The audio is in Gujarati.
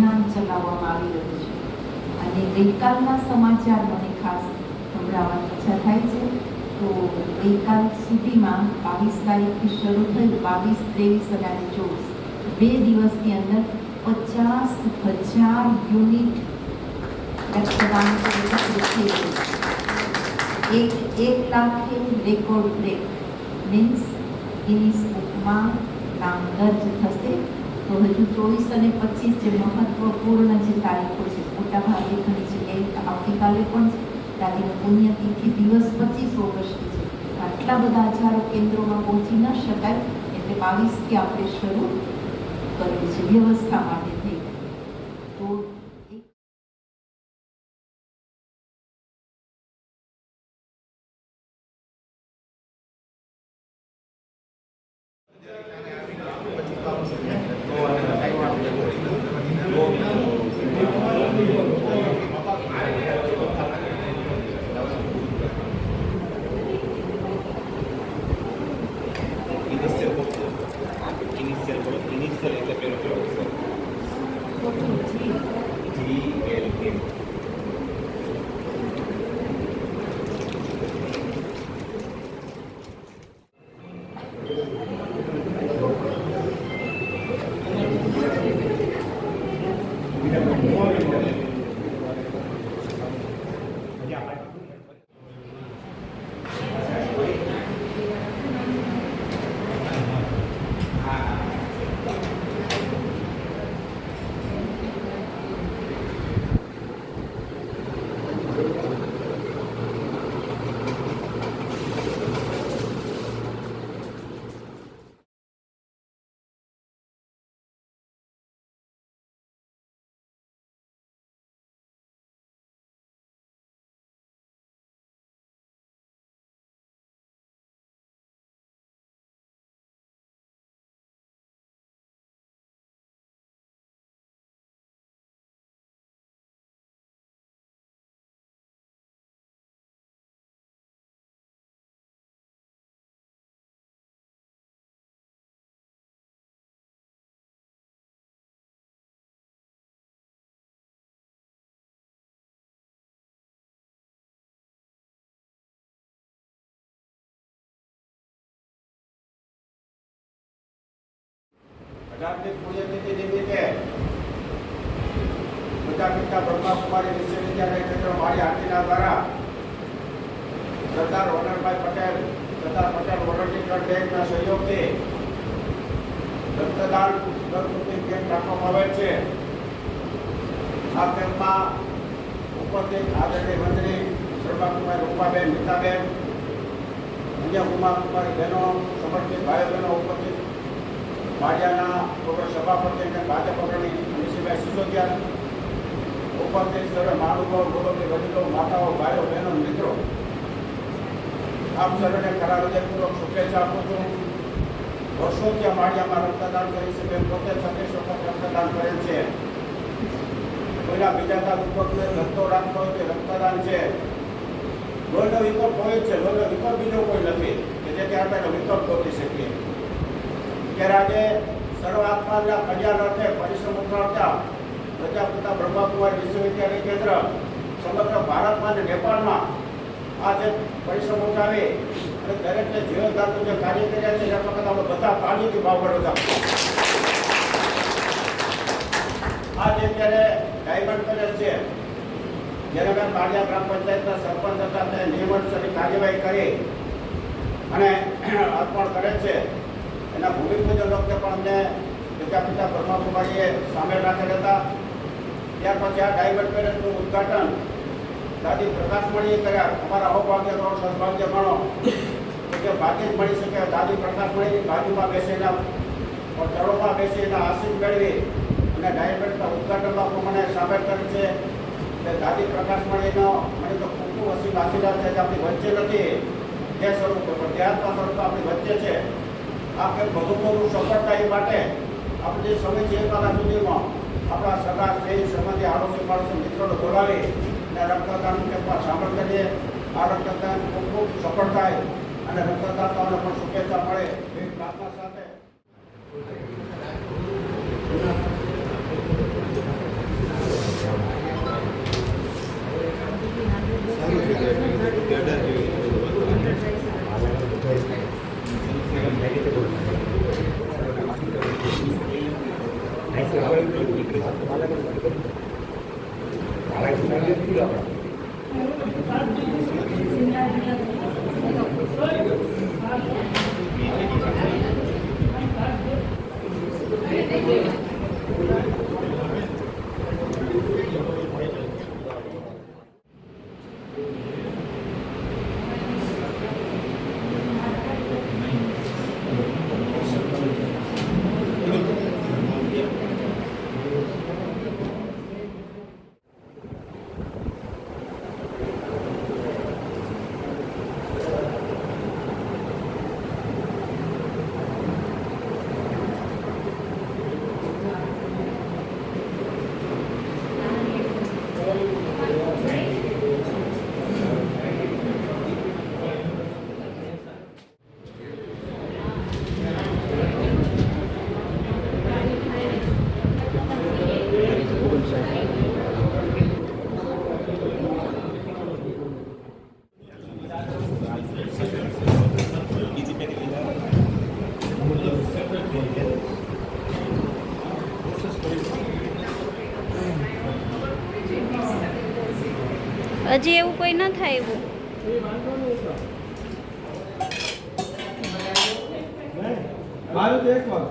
અભિયાન ચલાવવામાં આવી રહ્યું છે. અને ગઈકાલના સમાચાર મને ખાસ સંભળાવવાની ઈચ્છા થાય છે. તો ગઈકાલ સુધીમાં બાવીસ તારીખથી શરૂ થયું બાવીસ, ત્રેવીસ અને ચોવીસ, બે દિવસની અંદર પચાસ, હજાર યુનિટ રક્તદાન થઈ એક એક લાખે રેકોર્ડ બ્રેક. મીન્સ ગિનિસ બુકમાં નામ દર્જ થશે. તો હજુ ચોવીસ અને પચીસ જે મહત્વપૂર્ણ જે તારીખો છે મોટા ભાગે ઘણી જગ્યાએ આવતીકાલે પણ છે દાદીનો પુણ્યતિથિ દિવસ પચીસ ઓગસ્ટ છે આટલા બધા હજારો કેન્દ્રોમાં પહોંચી ન શકાય એટલે બાવીસથી આપણે શરૂ કર્યું છે વ્યવસ્થા માટે થઈ અઢારમી પુણ્યતિથિ નિમિત્તે પ્રજાપિતા બ્રહ્માકુમારી વિશ્વવિદ્યાલય ક્ષેત્ર મારી આરતીના દ્વારા સરદાર વલ્લભભાઈ પટેલ, સરદાર પટેલ વોલન્ટિયર બેંકના સહયોગથી રક્તદાન દરવૃત્તિ કેમ્પ રાખવામાં આવે છે. આ કેમ્પમાં ઉપસ્થિત આદરણીય મંત્રી બ્રહ્માકુમારી રૂપાબેન નીતાબેન અન્ય ઉમાકુમારી બહેનો, સમર્પિત ભાઈઓ બહેનો ઉપસ્થિત માળિયાના પ્રોગ્રામ સભાપતિ અને ભાજપ અગ્રણી અનિશભાઈ સિસોદિયા ઉપસ્થિત સર્વે મહાનુભાવ ગૌરવની વડીલો, માતાઓ, ભાઈઓ, બહેનો, મિત્રો, આપ સર્વેને ખરા હૃદયપૂર્વક શુભેચ્છા આપું છું. વર્ષોથી આ માળિયામાં રક્તદાન કરી છે પોતે છત્રીસ વખત રક્તદાન કરેલ છે. કોઈના બીજા તાલુકાને ધંધો રાખતો હોય તે રક્તદાન છે. લોહીનો વિકલ્પ હોય છે, લોહીનો વિકલ્પ બીજો કોઈ નથી, કે જેથી આપણે વિકલ્પ ગોતી શકીએ. ત્યારે આજે સર્વ આત્માના કલ્યાણ અર્થે પરિશ્રમ ઉઠાવતા પ્રજાપિતા બ્રહ્માકુમારી વિશ્વવિદ્યાલય કેન્દ્ર, સમગ્ર ભારતમાં અને નેપાળમાં આ જે પરિશ્રમ ઉઠાવી અને દરેકને જીવનદાતું જે કાર્ય કર્યા છે, એના વખત અમે બધા પાણીથી ભાવ બધા આ જે અત્યારે ડાયમંડ પેલેસ છે, જેને કાળિયા ગ્રામ પંચાયતના સરપંચ હતા તે નિયમનસરની કાર્યવાહી કરી અને અર્પણ કરે છે. એના ભૂમિપૂજન વખતે પણ અમને પ્રજાપિતા બ્રહ્માકુમારીએ સામેલ રાખેલ હતા. ત્યાર પછી આ ડાયમંડ પેલેસનું ઉદ્ઘાટન દાદી પ્રકાશમણીએ કર્યા. અમારા અહોભાગ્ય કરો સદભાગ્ય ગણો કે જે ભાગ્ય જ મળી શકે, દાદી પ્રકાશમણીની બાજુમાં બેસેલા ચરોમાં બેસીના આશીષ મેળવી અને ડાયમંડના ઉદઘાટનમાં પણ મને સામેલ કરી છે. કે દાદી પ્રકાશમણીનો મને તો ખૂબ ખૂબ અસીમ આશીર્વાદ છે કે આપણી વચ્ચે નથી. તે સ્વરૂપે પણ ધ્યાનમાં સ્વરૂપ આપણી વચ્ચે છે. આપણે ભગવાનનું સફળતા એ માટે આપણે જે સમય છે એ સુધીમાં આપણા સગા છે સમાજે આડોશી પાડોશી મિત્રોને બોલાવી અને રક્તદાન કેમ્પમાં સામેલ કરીએ. આ રક્તદાન ખૂબ ખૂબ સફળ થાય અને રક્તદાતાઓને પણ Thank you. હજી એવું કોઈ ન થાય એવું. મારું એક વાર